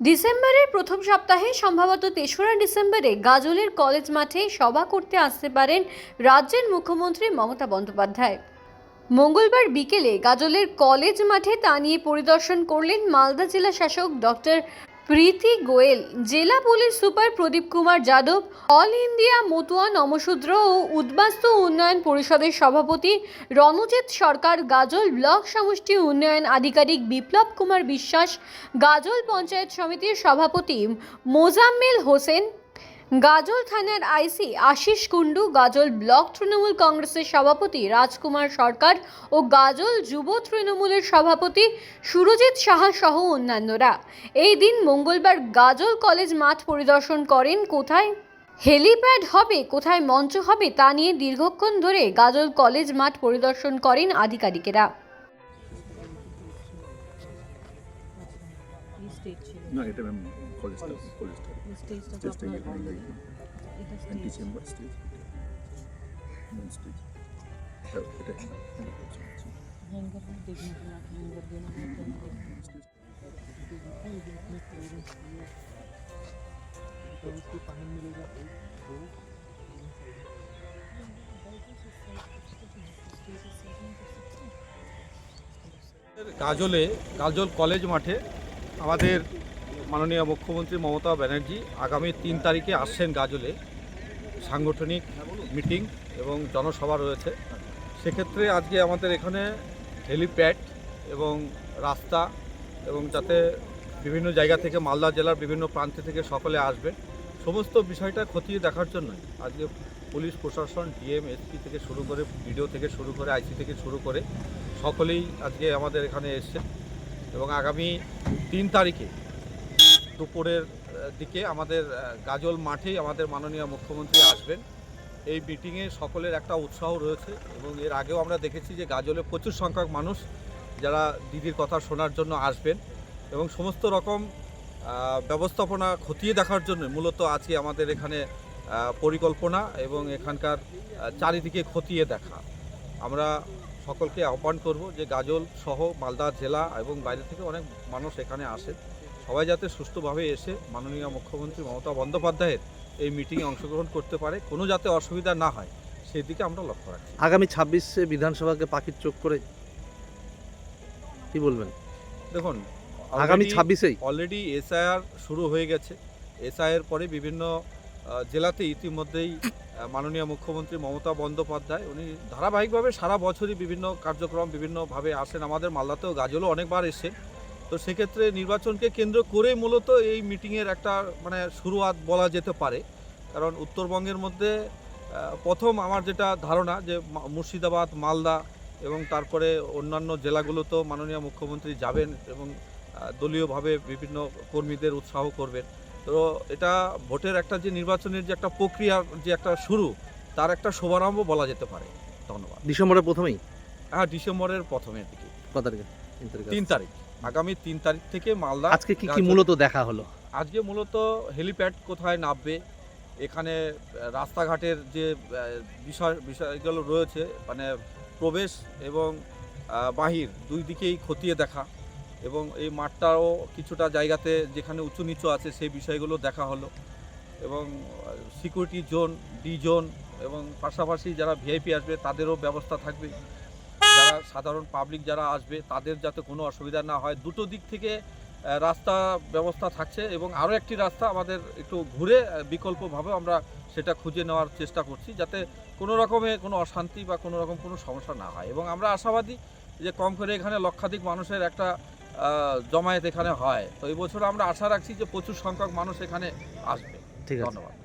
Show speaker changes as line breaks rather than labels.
ডিসেম্বরের প্রথম সপ্তাহে সম্ভবত তেসরা ডিসেম্বরে গাজলের কলেজ মাঠে সভা করতে আসতে পারেন রাজ্যের মুখ্যমন্ত্রী মমতা বন্দ্যোপাধ্যায়। মঙ্গলবার বিকেলে গাজলের কলেজ মাঠে তা নিয়ে পরিদর্শন করলেন মালদা জেলা শাসক ডক্টর প্রীতি গোয়েল, জেলা police super Pradip Kumar Yadav, all India Matua Namasudra ও উদ্বাস্তু উন্নয়ন পরিষদের সভাপতি রণজিৎ সরকার, গাজল ব্লক সমষ্টি উন্নয়ন আধিকারিক বিপ্লব কুমার বিশ্বাস, গাজল পঞ্চায়েত সমিতির সভাপতি মোজাম্মেল হোসেন গাজল থানার আইসি আশিস কুণ্ডু, গাজল ব্লক তৃণমূল কংগ্রেসের সভাপতি রাজকুমার সরকার ও গাজল যুব তৃণমূলের সভাপতি সুরজিৎ সাহা সহ অন্যান্যরা। এই দিন মঙ্গলবার গাজল কলেজ মাঠ পরিদর্শন করেন কোথায়? হেলিপ্যাড হবে, কোথায় মঞ্চ হবে তা নিয়ে দীর্ঘক্ষণ ধরে গাজল কলেজ মাঠ পরিদর্শন করেন আধিকারিকেরা।
এই স্টেজ ছিল।
না এটা ম্যাম কলেজটা কলেজটা
স্টেজটা তো আপনার এটা stage
chamber stage main stage এটা
হ্যাঙ্গার দেখুন না হ্যাঙ্গার দেন
স্টেজ
গাজলে গাজল কলেজ মাঠে আমাদের মাননীয় মুখ্যমন্ত্রী মমতা ব্যানার্জি আগামী তিন তারিখে আসছেন গাজলে। সাংগঠনিক মিটিং এবং জনসভা রয়েছে। সেক্ষেত্রে আজকে আমাদের এখানে হেলিপ্যাড এবং রাস্তা এবং যাতে বিভিন্ন জায়গা থেকে মালদা জেলার বিভিন্ন প্রান্ত থেকে সকলে আসবে সমস্ত বিষয়টা খতিয়ে দেখার জন্য আজকে পুলিশ, প্রশাসন, ডিএম, এসপি থেকে শুরু করে, বিডিও থেকে শুরু করে, আইসি থেকে শুরু করে সকলেই আজকে আমাদের এখানে এসছে এবং আগামী তিন তারিখে দুপুরের দিকে আমাদের গাজল মাঠেই আমাদের মাননীয় মুখ্যমন্ত্রী আসবেন। এই মিটিংয়ে সকলের একটা উৎসাহ রয়েছে এবং এর আগেও আমরা দেখেছি যে গাজলে প্রচুর সংখ্যক মানুষ যারা দিদির কথা শোনার জন্য আসবেন এবং সমস্ত রকম ব্যবস্থাপনা খতিয়ে দেখার জন্য মূলত আজকে আমাদের এখানে পরিকল্পনা এবং এখানকার চারিদিকে খতিয়ে দেখা। আমরা সকলকে আহ্বান করব যে গাজল সহ মালদা জেলা এবং বাইরে থেকে অনেক মানুষ এখানে আসে। সবাই যাতে সুস্থভাবে এসে মাননীয় মুখ্যমন্ত্রী মমতা বন্দ্যোপাধ্যায়ের এই মিটিংয়ে অংশগ্রহণ করতে পারে কোনো যাতে অসুবিধা না হয় সেই দিকে আমরা লক্ষ্য রাখছি।
আগামী ছাব্বিশে বিধানসভাকে পাখির চোখ করে কি বলবেন?
দেখুন
আগামী ছাব্বিশেই।
অলরেডি এসআইআর শুরু হয়ে গেছে। এসআইআর পরে বিভিন্ন জেলাতে ইতিমধ্যেই মাননীয় মুখ্যমন্ত্রী মমতা বন্দ্যোপাধ্যায়, উনি ধারাবাহিকভাবে সারা বছরই বিভিন্ন কার্যক্রম বিভিন্নভাবে আসেন। আমাদের মালদাতেও গাজলও অনেকবার এসে। তো সেক্ষেত্রে নির্বাচনকে কেন্দ্র করে মূলত এই মিটিংয়ের একটা মানে শুরুয়াত বলা যেতে পারে। কারণ উত্তরবঙ্গের মধ্যে প্রথম আমার যেটা ধারণা যে মুর্শিদাবাদ, মালদা এবং তারপরে অন্যান্য জেলাগুলোতেও মাননীয় মুখ্যমন্ত্রী যাবেন এবং দলীয়ভাবে বিভিন্ন কর্মীদের উৎসাহ করবেন। তো এটা ভোটের একটা যে নির্বাচনের যে একটা প্রক্রিয়া যে একটা শুরু তার একটা শুভারম্ভ বলা যেতে পারে। ধন্যবাদ।
ডিসেম্বরের প্রথমেই?
হ্যাঁ ডিসেম্বরের প্রথমের দিকে
কত তারিখে? তিন তারিখে।
তিন তারিখ। আগামী তিন তারিখ থেকে মালদা
আজকে কি কি মূলত দেখা হলো?
আজকে মূলত হেলিপ্যাড কোথায় নামবে এখানে রাস্তাঘাটের যে বিষয় বিষয়গুলো রয়েছে মানে প্রবেশ এবং বাহির দুই দিকেই খতিয়ে দেখা। এবং এই মাঠটাও কিছুটা জায়গাতে যেখানে উঁচু নিচু আছে সেই বিষয়গুলো দেখা হলো। এবং সিকিউরিটি জোন ডি জোন এবং পাশাপাশি যারা ভিআইপি আসবে তাদেরও ব্যবস্থা থাকবে। যারা সাধারণ পাবলিক যারা আসবে তাদের যাতে কোনো অসুবিধা না হয়। দুটো দিক থেকে রাস্তা ব্যবস্থা থাকছে এবং আরও একটি রাস্তা আমাদের একটু ঘুরে বিকল্পভাবে আমরা সেটা খুঁজে নেওয়ার চেষ্টা করছি যাতে কোনো রকমে কোনো অশান্তি বা কোনো রকম কোনো সমস্যা না হয়। এবং আমরা আশাবাদী যে কম করে এখানে লক্ষাধিক মানুষের একটা জমায়েত এখানে হয়। তো এই বছর আমরা আশা রাখছি যে প্রচুর সংখ্যক মানুষ এখানে আসবে।
ঠিক আছে।
ধন্যবাদ।